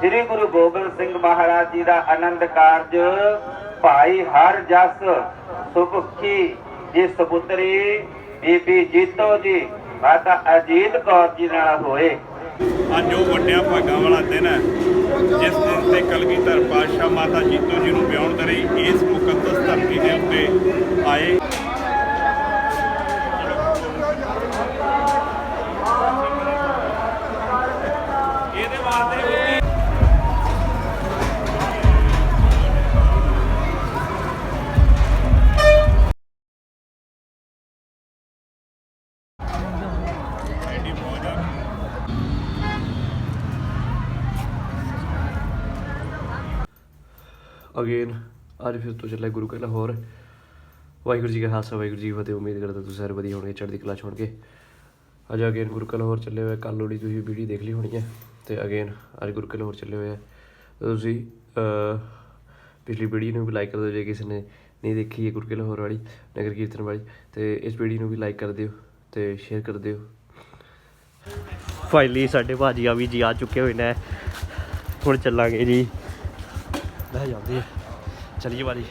ਸ੍ਰੀ ਗੁਰੂ ਗੋਬਿੰਦ ਸਿੰਘ ਮਹਾਰਾਜ ਜੀ ਦਾ ਆਨੰਦ ਕਾਰਜ, ਭਾਈ ਹਰ ਜਸ ਸੁਖੀ ਜੀ ਸੁਪੁੱਤਰੀ, ਬੀਬੀ ਜੀਤੋ ਜੀ, ਮਾਤਾ ਅਜੀਤ ਕੌਰ ਜੀ ਨਾਲ ਹੋਏ। ਅੱਜ ਉਹ ਵੱਡਿਆਂ ਭਾਗਾਂ ਵਾਲਾ ਦਿਨ ਹੈ, ਜਿਸ ਦਿਨ ਤੇ ਕਲਗੀਧਰ ਪਾਤਸ਼ਾਹ ਮਾਤਾ ਜੀਤੋ ਜੀ ਨੂੰ ਵਿਆਹੁਣ ਦੇ ਲਈ ਇਸ ਮੁਕੱਦਸ ਧਰਤੀ ਦੇ ਉੱਤੇ ਆਏ। ਇਹਦੇ ਵਾਸਤੇ ਅਗੇਨ ਅੱਜ ਫਿਰ ਤੋਂ ਚੱਲਿਆ ਗੁਰੂ ਕਾ ਲਾਹੌਰ। ਵਾਹਿਗੁਰੂ ਜੀ ਕਾ ਖਾਲਸਾ, ਵਾਹਿਗੁਰੂ ਜੀ ਫਤਿਹ। ਉਮੀਦ ਕਰਦਾ ਤੁਸੀਂ ਸਾਰੇ ਵਧੀਆ ਹੋਣਗੇ, ਚੜ੍ਹਦੀ ਕਲਾ ਚ ਅੱਜ ਅਗੇਨ ਗੁਰੂ ਕਾ ਲਾਹੌਰ ਚੱਲੇ ਹੋਏ ਕੱਲ ਲੋੜੀ ਤੁਸੀਂ ਵੀਡੀਓ ਦੇਖ ਲਈ ਹੋਣੀ ਹੈ ਤੇ ਅਗੇਨ ਅੱਜ ਗੁਰੂ ਕਾ ਲਾਹੌਰ ਚੱਲੇ ਹੋਏ ਆ। ਤੁਸੀਂ ਪਿਛਲੀ ਵੀਡੀਓ ਨੂੰ ਵੀ ਲਾਈਕ ਕਰ ਦਿਓ ਜੇ ਕਿਸੇ ਨੇ ਨਹੀਂ ਦੇਖੀ ਹੈ ਗੁਰੂ ਕਾ ਲਾਹੌਰ ਵਾਲੀ, ਨਗਰ ਕੀਰਤਨ ਵਾਲੀ। ਤੇ ਇਸ ਵੀਡੀਓ ਨੂੰ ਵੀ ਲਾਈਕ ਕਰ ਦਿਓ ਤੇ ਸ਼ੇਅਰ ਕਰ ਦਿਓ। ਫਾਈਨਲੀ ਸਾਡੇ ਭਾਜੀ ਆ ਵੀ ਜੀ ਆ ਚੁੱਕੇ ਹੋਏ ਨੇ। ਹੁਣ ਚੱਲਾਂਗੇ ਜੀ। ਲੈ ਜਾਂਦੇ ਆ ਚਲਿਏ ਬਾਜੀ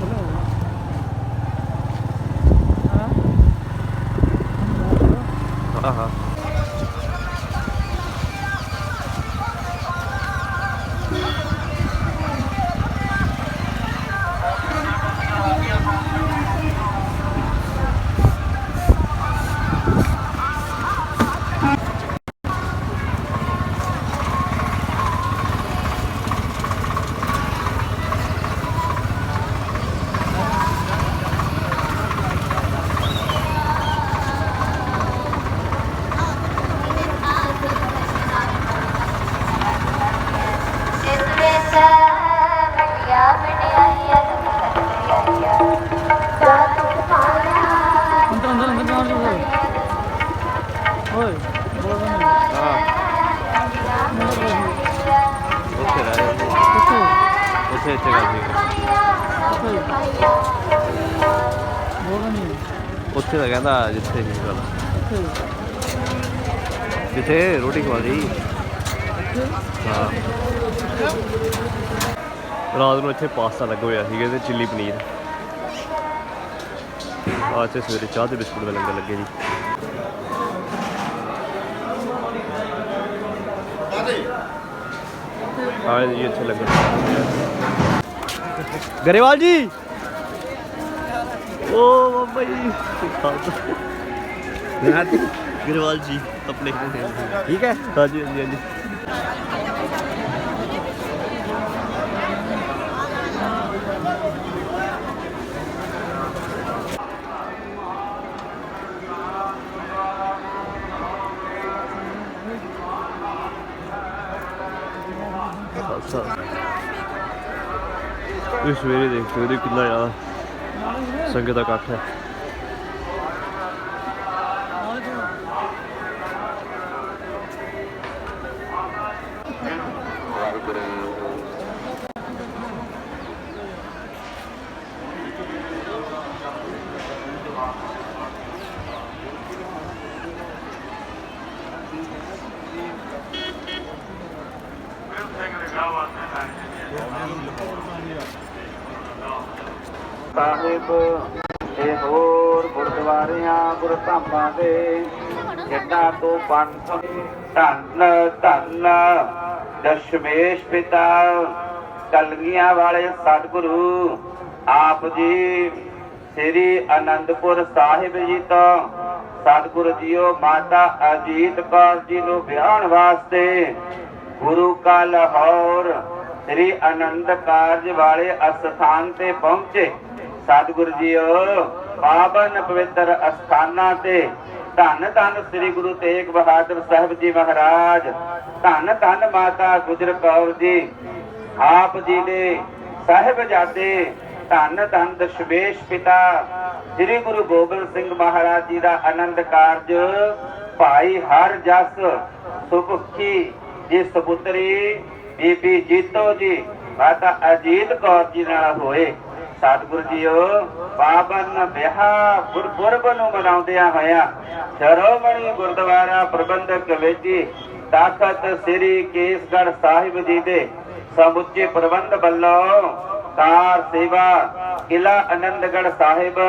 Hello. ਉੱਥੇ ਇੱਥੇ ਕਰ ਠੀਕ ਉੱਥੇ ਤਾਂ ਕਹਿੰਦਾ ਜਿੱਥੇ ਨਹੀਂ ਗੱਲ। ਜਿੱਥੇ ਰੋਟੀ ਖਵਾ ਲਈ। ਹਾਂ। ਰਾਤ ਨੂੰ ਇੱਥੇ ਪਾਸਤਾ ਲੱਗਾ ਹੋਇਆ ਸੀਗਾ ਤੇ ਚਿੱਲੀ ਪਨੀਰ। ਆ ਸਵੇਰੇ ਚਾਹ ਤੇ ਬਿਸਕੁਟ ਦਾ ਲੰਗਰ ਲੱਗੇ ਜੀ। ਆ ਜੀ ਇੱਥੇ ਲੰਗਰ ਗਰੇਵਾਲ ਜੀ ਓ ਬਾਬਾ ਜੀ ਗਰੇਵਾਲ ਜੀ ਆਪਣੇ ਠੀਕ ਹੈ ਹਾਂਜੀ ਹਾਂਜੀ ਹਾਂਜੀ ਖਾਲਸਾ ਇਹ ਸਵੇਰੇ ਦੇਖ ਸਕਦੇ ਹੋ ਕਿੰਨਾ ਜ਼ਿਆਦਾ ਸੰਗਤ ਦਾ ਇਕੱਠ ਹੈ। ਸਾਹਿਬ ਤੇ ਹੋਰ ਗੁਰਦੁਆਰਿਆਂ, ਗੁਰਧਾਮਾਂ ਦੇ ਜਿੱਦਾਂ ਤੋਂ ਪੰਥ ਧੰਨ ਧੰਨ, ਦਸ਼ਮੇਸ਼ ਪਿਤਾ, ਕਲਗੀਆਂ ਵਾਲੇ ਸਤਿਗੁਰੂ, ਆਪ ਜੀ ਸ੍ਰੀ ਅਨੰਦਪੁਰ ਸਾਹਿਬ ਜੀ ਤੋਂ ਸਤਿਗੁਰੂ ਜੀਓ ਮਾਤਾ ਅਜੀਤ ਕੌਰ ਜੀ ਨੂੰ ਵਿਆਹਣ ਵਾਸਤੇ ਗੁਰੂ ਕਾ ਲਾਹੌਰ ਸ੍ਰੀ ਆਨੰਦ ਕਾਰਜ ਵਾਲੇ ਅਸਥਾਨ ਤੇ ਪਹੁੰਚੇ। ਸਤਿਗੁਰੂ ਜੀਓ ਪਾਵਨ ਪਵਿੱਤਰ ਅਸਥਾਨਾਂ ਤੇ ਧੰਨ ਧੰਨ ਸ੍ਰੀ ਗੁਰੂ ਤੇਗ ਬਹਾਦਰ ਸਾਹਿਬ ਜੀ ਮਹਾਰਾਜ, ਧੰਨ ਧੰਨ ਮਾਤਾ ਗੁਜਰ ਕੌਰ ਜੀ, ਆਪ ਜੀ ਦੇ ਸਾਹਿਬਜ਼ਾਦੇ ਧੰਨ ਧੰਨ ਦਸ਼ਮੇਸ਼ ਪਿਤਾ ਸ੍ਰੀ ਗੁਰੂ ਗੋਬਿੰਦ ਸਿੰਘ ਮਹਾਰਾਜ ਜੀ ਦਾ ਆਨੰਦ ਕਾਰਜ, ਭਾਈ ਹਰ ਜਸ ਸੁਖੀ ਜੀ ਸੁਪੁੱਤਰੀ ਬੀਬੀ ਜੀਤੋ ਜੀ, ਮਾਤਾ ਅਜੀਤ ਕੌਰ ਜੀ ਨਾਲ ਹੋਏ। ਸਤਿਗੁਰੂ ਜੀਓ ਪਾਵਨ ਵਿਆਹ ਗੁਰਪੁਰਬ ਨੂੰ ਮਨਾਉਂਦਿਆਂ ਹੋਇਆਂ ਸ਼ਰੋਮਣੀ ਗੁਰਦੁਆਰਾ ਪ੍ਰਬੰਧਕ ਕਮੇਟੀ ਤਖਤ ਸ੍ਰੀ ਕੇਸਗੜ੍ਹ ਸਾਹਿਬ ਜੀ ਦੇ ਸਮੁੱਚੇ ਪ੍ਰਬੰਧ ਵੱਲੋਂ ਕਾਰ ਸੇਵਾ ਕਿਲਾ ਆਨੰਦਗੜ੍ਹ ਸਾਹਿਬ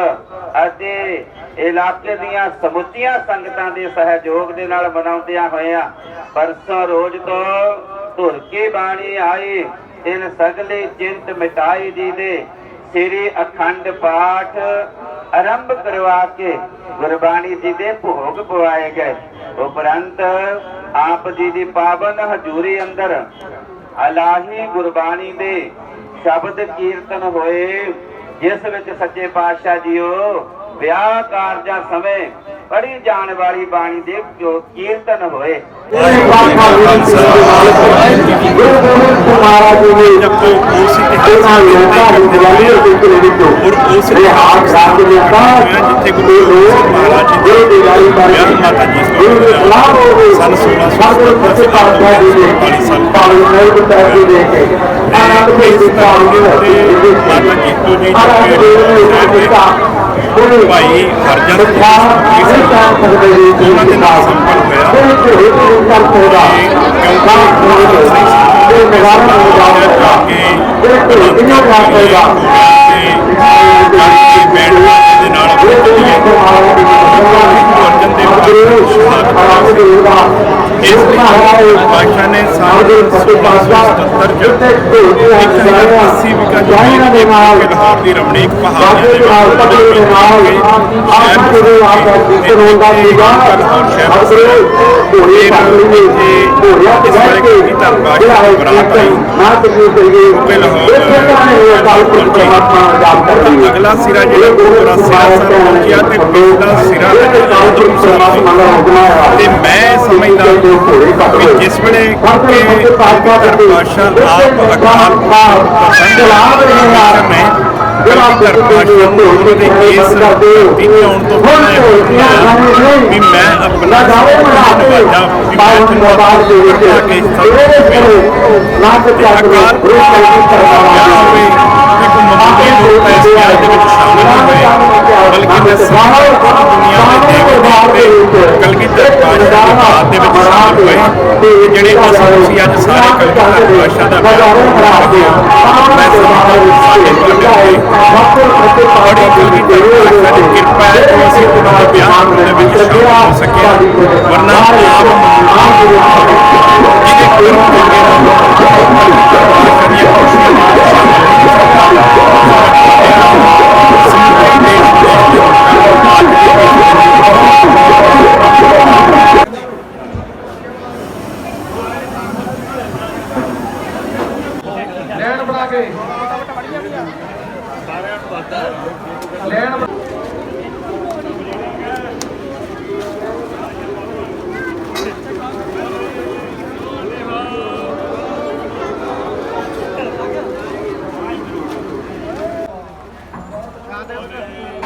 ਅਤੇ ਇਲਾਕੇ ਦੀਆਂ ਸਮੁੱਚੀਆਂ ਸੰਗਤਾਂ ਦੇ ਸਹਿਯੋਗ ਦੇ ਨਾਲ ਮਨਾਉਂਦਿਆਂ ਹੋਇਆ ਪਰਸੋਂ ਰੋਜ਼ ਤੋਂ ਧੁਰ ਕੇ ਬਾਣੀ ਆਈ, ਤਿੰਨ ਸਗਲੇ ਚਿੰਤ ਮਿਟਾਈ ਦੀ ਦੇ ਸ੍ਰੀ ਅਖੰਡ ਪਾਠ ਆਰੰਭ ਕਰਵਾ ਕੇ ਗੁਰਬਾਣੀ ਜੀ ਦੇ ਭੋਗ ਪਵਾਏ ਗਏ। ਉਪਰੰਤ ਆਪ ਜੀ ਦੀ ਪਾਵਨ ਹਜ਼ੂਰੀ ਅੰਦਰ ਅਲਾਹੀ ਗੁਰਬਾਣੀ ਦੇ ਸ਼ਬਦ ਕੀਰਤਨ ਹੋਏ, ਜਿਸ ਵਿੱਚ ਸੱਚੇ ਪਾਤਸ਼ਾਹ ਜੀਓ, ਵਿਆਹ ਕਾਰਜਾਂ ਸਮੇਂ ਪੜੀ ਜਾਣ ਵਾਲੀ ਬਾਣੀ ਦੇ ਜੋ ਕੀਰਤਨ ਹੋਏ ਜਬ ਤੋਂ ਉਸ ਇਤਿਹਾਸ ਔਰ ਉਸ ਇਤਿਹਾਸ ਜਿੱਥੇ ਗੁਰੂ ਗੋਬਿੰਦ ਸਿੰਘ ਮਹਾਰਾਜ ਜੀ ਦੇ ਵਿਆਹ ਮਾਤਾ ਜੀ ਤੋਂ ਸਨ 1677 ਸੇ ਆਪ ਤੋਂ 45 ਸਾਲ ਇਸ ਧਰਤੀ ਦੇ ਉੱਤੇ ਮਾਤਾ ਜੀਤੋ ਜੀ ਜਿਹੜੇ ਭਾਈ ਹਰਜਨ ਉਹਨਾਂ ਦੇ ਨਾਲ ਸੰਪਰਕ ਹੋਇਆ ਇਸ ਲਈ ਬਾਦਸ਼ਾਹ ਨੇ ਸਾਲ 1677 ਚ ਇੱਕ ਹਜ਼ਾਰ ਅੱਸੀ ਵਿਕਾ ਜ਼ਮੀਨ ਦੇ ਨਾਲ ਲਾਹੌਰ ਦੀ ਰਮਣੀਕ ਪਹਾੜ ਦੇ ਇਸ ਵੇਲੇ ਕੀ ਧਰਮ ਬਾਦਸ਼ਾਹ ਸਮਝਦਾ ਕਿ ਜਿਸ ਵੇਲੇ ਕਿ ਬਾਦਸ਼ਾਹ ਆਪ ਅਕਾਲ ਪੁਰਖ ਨੇ ਪਾਤਸ਼ਾਹ ਨੂੰ ਦੇ ਆਉਣ ਤੋਂ ਪਹਿਲਾਂ ਵੀ ਮੈਂ ਆਪਣਾ ਨਵਾਜਾ ਹੋਵੇ ਇੱਕ ਲੋਕ ਦੇ ਵਿੱਚ ਸ਼ਾਮਿਲ ਹੋਏ ਬਲਕਿ ਮੈਂ ਸਾਰੇ ਦੁਨੀਆ ਦੇ ਦੇਵਤੇ ਤੇ ਕਲਗੀਧਰ ਪਾਤਸ਼ਾਹ ਦੀ ਬਾਤ ਦੇ ਵਿੱਚ ਸ਼ਾਮਿਲ ਹੋਏ ਤੇ ਜਿਹੜੇ ਅਸੀਂ ਤੁਸੀਂ ਅੱਜ ਸਾਰੇ ਕਲਗੀਧਰ ਪਾਤਸ਼ਾਹ ਦਾ ਵਿਆਹ ਰਹੇ ਹਾਂ ਮੈਂ ਸਮਝਦਾ ਸਾਡੇ ਤੁਹਾਡੇ ਤੇ ਬੜੀ ਕਲਗੀਧਰ ਪਾਤਸ਼ਾਹ ਦੀ ਕਿਰਪਾ ਹੈ ਜੋ ਅਸੀਂ ਉਹਨਾਂ ਦੇ ਵਿਆਹ ਦੇ ਵਿੱਚ ਸ਼ਾਮਿਲ ਹੋ ਸਕੇ ਹਾਂ। ਵਰਨਾ ਆਪ ਜਿਹਦੇ ਕੋਲ ਪਾਤਸ਼ਾਹ ਦੀਆਂ ਖੁਸ਼ੀਆਂ ਦੇ ਵਿੱਚ ਸ਼ਾਮਿਲ ਨਹੀਂ ਹੋ Ah, deve ter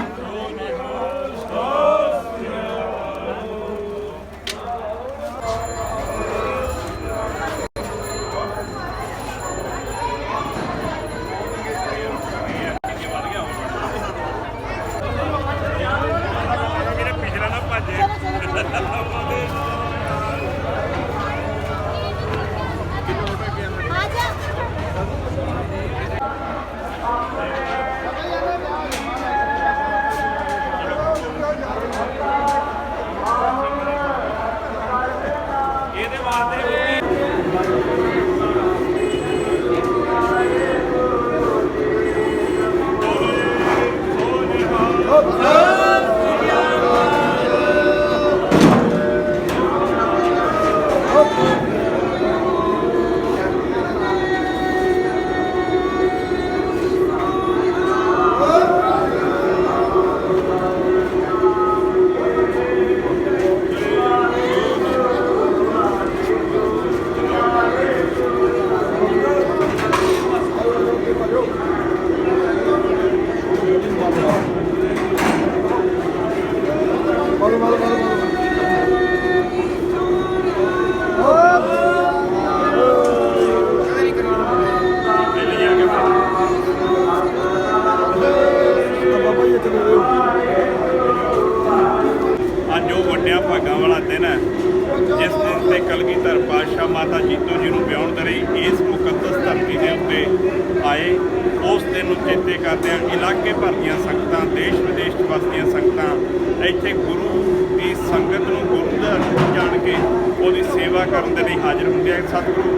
ਕੇ ਉਹਦੀ ਸੇਵਾ ਕਰਨ ਦੇ ਲਈ ਹਾਜ਼ਰ ਹੁੰਦੇ ਆ। ਸਤਿਗੁਰੂ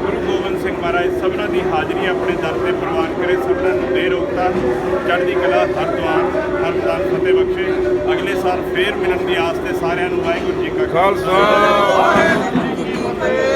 ਗੁਰੂ ਗੋਬਿੰਦ ਸਿੰਘ ਮਹਾਰਾਜ ਸਭਨਾਂ ਦੀ ਹਾਜ਼ਰੀ ਆਪਣੇ ਦਰ ਤੇ ਪ੍ਰਵਾਨ ਕਰੇ ਸਭਨਾਂ ਨੂੰ ਦੇ ਰੋਗਤਾ ਚੜ੍ਹਦੀ ਕਲਾ ਹਰ ਦੁਆਰ ਹਰ ਦਾਨ ਫਤਿਹ ਬਖਸ਼ੇ। ਅਗਲੇ ਸਾਲ ਫੇਰ ਮਿਲਣ ਦੀ ਆਸ ਤੇ ਸਾਰਿਆਂ ਨੂੰ ਵਾਹਿਗੁਰੂ ਜੀ ਕਾ ਖਾਲਸਾ। ਬੜੇ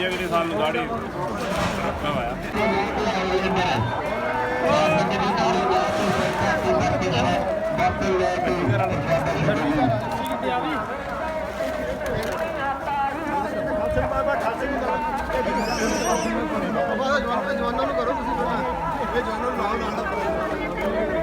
ਵੀ ਅਗਲੇ ਸਾਲ ਨੂੰ ਦਾੜੀ ਰੱਖਣਾ ਹੋਇਆ। ਜਵਾਨਾਂ ਨੂੰ ਕਰੋ ਤੁਸੀਂ ਇਹ ਜਵਾਨਾਂ ਨੂੰ ਨਾਲ ਨਾਲ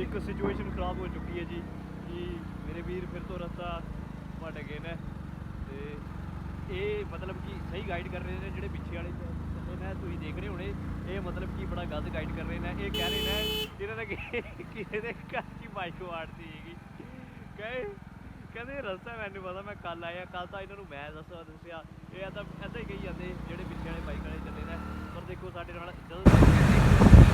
ਇੱਕ ਸਿਚੁਏਸ਼ਨ ਖਰਾਬ ਹੋ ਚੁੱਕੀ ਹੈ ਜੀ, ਕਿ ਮੇਰੇ ਵੀਰ ਫਿਰ ਤੋਂ ਰਸਤਾ ਭਟ ਗਏ ਨੇ ਤੇ ਇਹ ਮਤਲਬ ਕਿ ਸਹੀ ਗਾਈਡ ਕਰ ਰਹੇ ਨੇ ਜਿਹੜੇ ਪਿੱਛੇ ਵਾਲੇ ਚੱਲੇ ਨੇ, ਤੁਸੀਂ ਦੇਖ ਰਹੇ ਹੋਣੇ, ਇਹ ਮਤਲਬ ਕਿ ਬੜਾ ਗਲਤ ਗਾਈਡ ਕਰ ਰਹੇ ਨੇ, ਇਹ ਕਹਿ ਰਹੇ ਨੇ ਜਿਹਨਾਂ ਨੇ ਕਿ- ਕਿਸੇ ਦੇ ਘਰ ਦੀ ਬਾਈਕ ਵਾੜਤੀ ਹੈਗੀ ਕਹੇ ਕਹਿੰਦੇ ਰਸਤਾ ਮੈਨੂੰ ਪਤਾ, ਮੈਂ ਕੱਲ ਆਇਆ ਕੱਲ ਤਾਂ ਇਹਨਾਂ ਨੂੰ ਮੈਂ ਦੱਸਿਆ ਦੱਸਿਆ। ਇਹ ਤਾਂ ਏਦਾਂ ਹੀ ਕਹੀ ਜਾਂਦੇ, ਜਿਹੜੇ ਪਿੱਛੇ ਵਾਲੇ ਬਾਈਕ ਵਾਲੇ ਚੱਲੇ ਨੇ। ਪਰ ਦੇਖੋ ਸਾਡੇ ਨਾਲ ਜਦੋਂ